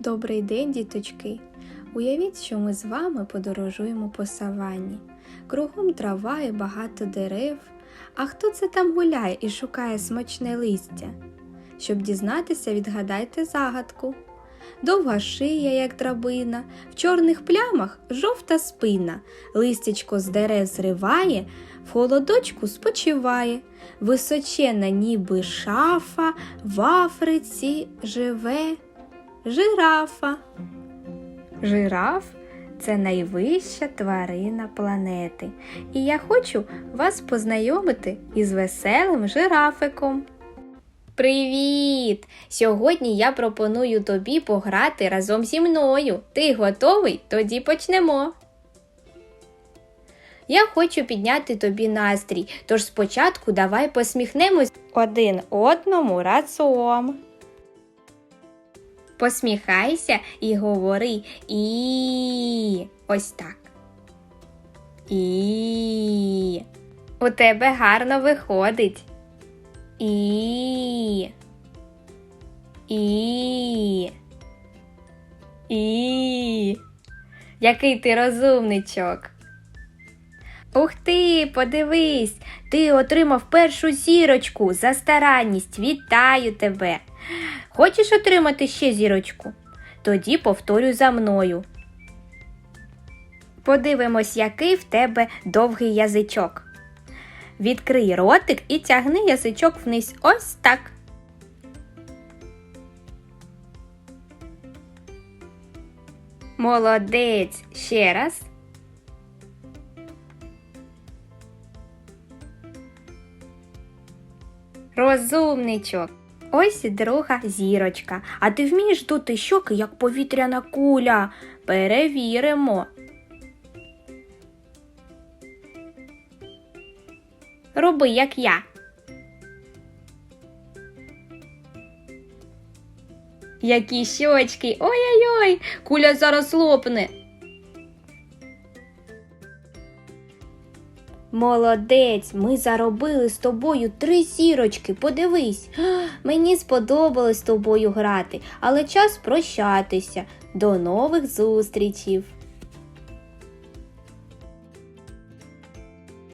Добрий день, діточки! Уявіть, що ми з вами подорожуємо по саванні. Кругом трава і багато дерев. А хто це там гуляє і шукає смачне листя? Щоб дізнатися, відгадайте загадку. Довга шия, як драбина, в чорних плямах жовта спина, листячко з дерев зриває, в холодочку спочиває, височена, ніби шафа, в Африці живе жирафа. Жираф це найвища тварина планети. І я хочу вас познайомити із веселим жирафиком. Привіт! Сьогодні я пропоную тобі пограти разом зі мною. Ти готовий? Тоді почнемо. Я хочу підняти тобі настрій, тож спочатку давай посміхнемось один одному разом. Посміхайся і говори і ось так. І у тебе гарно виходить. І. І. І. Який ти розумничок. Ух ти, подивись, ти отримав першу зірочку за старанність. Вітаю тебе. Хочеш отримати ще зірочку? Тоді повторюй за мною. Подивимось, який в тебе довгий язичок. Відкрий ротик і тягни язичок вниз. Ось так. Молодець. Ще раз. Розумничок. Ось і друга зірочка. А ти вмієш дути щоки, як повітряна куля. Перевіримо. Роби, як я. Які щочки. Ой-ой-ой, куля зараз лопне. Молодець, ми заробили з тобою три зірочки. Подивись, мені сподобалось з тобою грати, але час прощатися. До нових зустрічів!